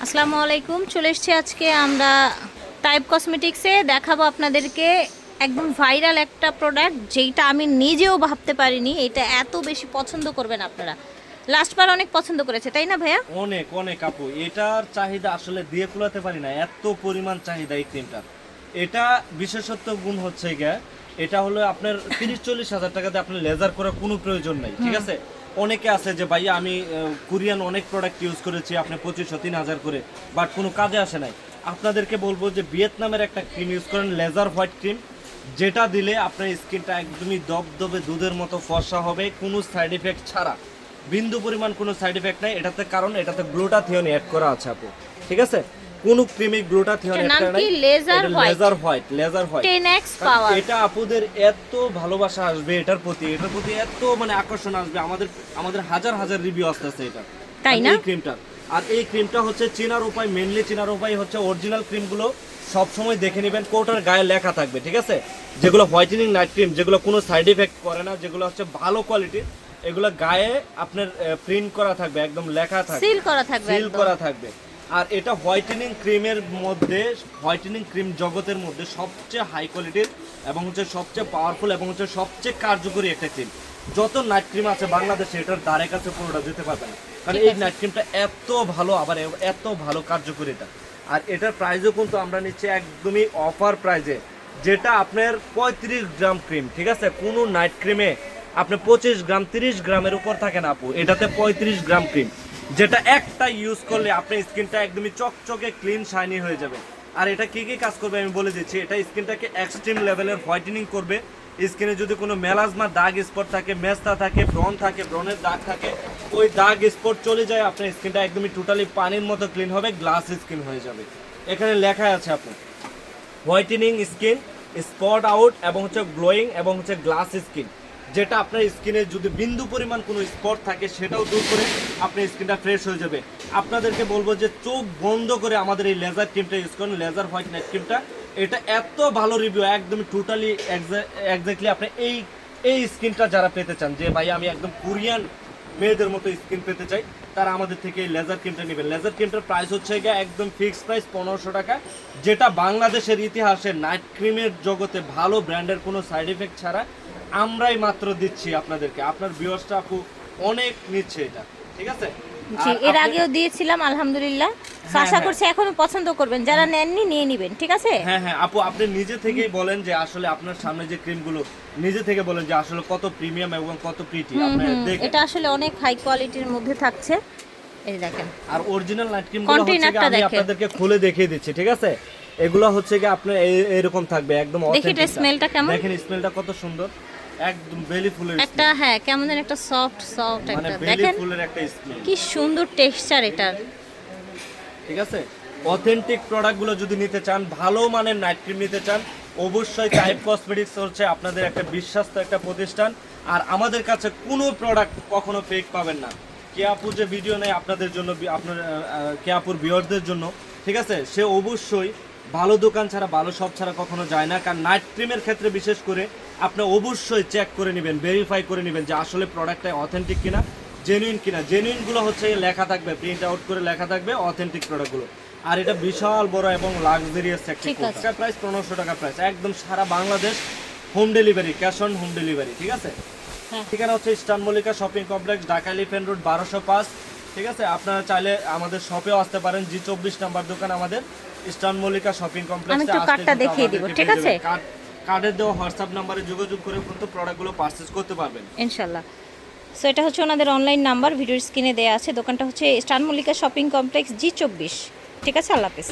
আসসালামু আলাইকুম চলে এসেছি আজকে আমরা টাইপ কসমেটিক্সে দেখাবো আপনাদেরকে একদম ভাইরাল একটা প্রোডাক্ট যেটা আমি নিজেও ভাবতে পারিনি এটা এত বেশি পছন্দ করবেন আপনারা। লাস্টবার অনেক পছন্দ করেছে তাই না ভাইয়া? অনেক অনেক আপু। এটার চাহিদা আসলে দিয়ে কুলাতে পারি না এত পরিমাণ চাহিদা এই ক্রিমটার এটা বিশেষত্ব গুণ হচ্ছে গিয়া এটা হলো আপনার তিরিশ চল্লিশ হাজার টাকাতে আপনার লেজার করার কোনো প্রয়োজন নাই ঠিক আছে? অনেকে আছে যে, ভাইয়া, আমি কোরিয়ান অনেক প্রোডাক্ট ইউজ করেছি, আপনি পঁচিশশো তিন হাজার করে বাট কোনো কাজে আসে নাই। আপনাদেরকে বলব যে, ভিয়েতনামের একটা ক্রিম ইউজ করেন লেজার হোয়াইট ক্রিম যেটা দিলে আপনার স্কিনটা একদমই দবদবে দুধের মতো ফর্সা হবে, কোনো সাইড এফেক্ট ছাড়া। বিন্দু পরিমাণ কোনো সাইড এফেক্ট নাই, এটাতে কারণ, এটাতে গ্লুটাথিয়ন অ্যাড করা আছে আপু। ঠিক আছে? কোন ক্রিমে গ্লুটাথিয়ন এটার অ্যাড নাম কি? Laser white? Laser white laser white ten x power এটা আপুদের এত ভালোবাসা আসবে এটার প্রতি এটার প্রতি এত মানে আকর্ষণ আসবে। আমাদের আমাদের হাজার হাজার রিভিউ আসতেছে এটা। তাই না? এই ক্রিমটা আর এই ক্রিমটা হচ্ছে চেনার উপায় মেনলি চেনার উপায় হচ্ছে অরিজিনাল ক্রিমগুলো সব সময় দেখে নেবেন কোটার গায়ে লেখা থাকবে ঠিক আছে? যেগুলো হোয়াইটেনিং নাইট ক্রিম যেগুলো কোনো সাইড এফেক্ট করে না যেগুলো হচ্ছে ভালো কোয়ালিটির এগুলো গায়ে আপনার প্রিন্ট করা থাকবে একদম লেখা থাকবে। সিল করা থাকবে সিল করা থাকবে। আর এটা হোয়াইটেনিং ক্রিমের মধ্যে হোয়াইটেনিং ক্রিম জগতের মধ্যে সবচেয়ে হাই কোয়ালিটির এবং হচ্ছে সবচেয়ে পাওয়ারফুল এবং হচ্ছে সবচেয়ে কার্যকরী একটা ক্রিম যত নাইট ক্রিম আছে বাংলাদেশে এটার দ্বারে কাছে পুরোটা যেতে পারবে না। কারণ এই নাইট ক্রিমটা এত ভালো আবার এত ভালো কার্যকরী এটা। আর এটার প্রাইসও কিন্তু আমরা নিচ্ছি একদমই অফার প্রাইজে যেটা আপনার পঁয়ত্রিশ গ্রাম ক্রিম ঠিক আছে? কোনো নাইট ক্রিমে আপনি পঁচিশ গ্রাম তিরিশ গ্রামের উপর থাকে না আপু এটাতে পঁয়ত্রিশ গ্রাম ক্রিম যেটা একটা ইউজ করলে আপনার স্কিনটা একদমই চকচকে ক্লিন শাইনি হয়ে যাবে। আর এটা কি কি কাজ করবে আমি বলে দিচ্ছি, এটা স্কিনটাকে এক্সট্রিম লেভেলের হোয়াইটেনিং করবে। স্কিনে যদি কোনো মেলাজমা দাগ স্পট থাকে, মেস্তা থাকে ব্রন থাকে ব্রনের দাগ থাকে, ওই দাগ স্পট চলে যায়, আপনার স্কিনটা একদমই টোটালি পানির মতো ক্লিন হবে গ্লাস স্কিন হয়ে যাবে। এখানে লেখা আছে আপু হোয়াইটেনিং স্কিন স্পট আউট এবং হচ্ছে গ্লোয়িং এবং হচ্ছে গ্লাস স্কিন যেটা আপনার স্কিনে যদি বিন্দু পরিমাণ কোনো স্পট থাকে, সেটাও দূর করে আপনার স্কিনটা ফ্রেশ হয়ে যাবে। আপনাদেরকে বলব যে চোখ বন্ধ করে আমাদের এই লেজার ক্রিমটা ইউজ করুন। লেজার হোয়াইট নাইট ক্রিমটা এটা এত ভালো রিভিউ একদম টোটালি এক্স্যাক্টলি আপনি এই এই স্কিনটা যারা পেতে চান, যে ভাই আমি একদম কোরিয়ান মেয়েদের মতো স্কিন পেতে চাই, তারা আমাদের থেকে লেজার ক্রিমটা নেবেন। লেজার ক্রিমটার প্রাইস হচ্ছে গিয়ে একদম ফিক্সড প্রাইস পনেরোশো টাকা। যেটা বাংলাদেশের ইতিহাসে নাইট ক্রিমের জগতে ভালো ব্র্যান্ডের কোনো সাইড এফেক্ট ছাড়া আমরাই মাত্র দিচ্ছি আপনাদেরকে। আপনার ভিউয়ার্সটা আপু অনেক নিচ্ছে এটা। ঠিক আছে? জি এর আগেও দিয়েছিলাম আলহামদুলিল্লাহ। আশা হ্যাঁ। করছি এখনও পছন্দ করবেন। যারা নেননি নিয়ে নিবেন ঠিক আছে? হ্যাঁ হ্যাঁ। আপু আপনি নিজে থেকেই বলেন যে আসলে আপনার সামনে যে ক্রিমগুলো নিজে থেকে বলেন যে আসলে কত প্রিমিয়াম এবং কত প্রিটি আপনি দেখেন। এটা আসলে অনেক হাই কোয়ালিটির মধ্যে থাকছে। এই দেখেন। আর অরিজিনাল নাইট ক্রিমগুলো হচ্ছে আমি আপনাদেরকে খুলে দেখিয়ে দিচ্ছি ঠিক আছে? এগুলো হচ্ছে কি আপনার এই- এরকম থাকবে একদম দেখি এটা authentic টা। কেমন? দেখেন স্মেলটা কত সুন্দর। একদম বেলি ফুলের একটা হ্যাঁ কেমন যেন একটা সফট সফট মানে একটা। দেখেন ফুলের একটা স্মেল কি সুন্দর টেক্সচার এটার ঠিক আছে? অথেন্টিক প্রোডাক্টগুলো যদি নিতে চান ভালো মানের নাইট ক্রিম নিতে চান অবশ্যই টাইপ কসমেটিক্স হচ্ছে আপনাদের একটা বিশ্বাস্ত একটা প্রতিষ্ঠান। আর আমাদের কাছে কোনো প্রোডাক্ট কখনো ফেক পাবেন না। কেয়াপুর যে ভিডিও নেয় আপনাদের জন্য আপনার কেয়াপুর ভিউয়ারদের জন্য ঠিক আছে? সে অবশ্যই ভালো দোকান ছাড়া ভালো শপ ছাড়া কখনো যায় না। কারণ নাইট ক্রিমের ক্ষেত্রে বিশেষ করে আপনি অবশ্যই চেক করে নেবেন ভেরিফাই করে নেবেন যে আসলে প্রোডাক্টটা অথেন্টিক কিনা জেনুইন কিনা। জেনুইনগুলো হচ্ছে লেখা থাকবে প্রিন্ট আউট করে লেখা থাকবে অথেন্টিক প্রোডাক্টগুলো আর এটা বিশাল বড় এবং লাক্সারিয়াস একটা। টাকা প্রাইস পনেরোশো টাকা প্রাইস একদম সারা Bangladesh home delivery cash on home delivery ঠিক আছে? হ্যাঁ। ঠিকানা হচ্ছে eastern Mallika shopping complex Dhaka elephant road বারোশো পাঁচ। ঠিক আছে? আপনারা চাইলে আমাদের শপেও আসতে পারেন। জি চব্বিশ নাম্বার দোকান আমাদের। ইস্টার্ন মল্লিকা শপিং কমপ্লেক্স আমি একটু কার্ডটা দেখিয়ে দিব, ঠিক আছে? কার্ডের দেওয়া হোয়াটসঅ্যাপ নাম্বারে যোগাযোগ করে কিন্তু প্রোডাক্টগুলো পারচেজ করতে পারবেন। ইনশাল্লাহ। সো এটা হচ্ছে ওনাদের অনলাইন নাম্বার ভিডিওর স্ক্রিনে দেওয়া আছে। দোকানটা হচ্ছে star Mallika shopping complex G চব্বিশ। ঠিক আছে? আল্লাহ হাফিজ।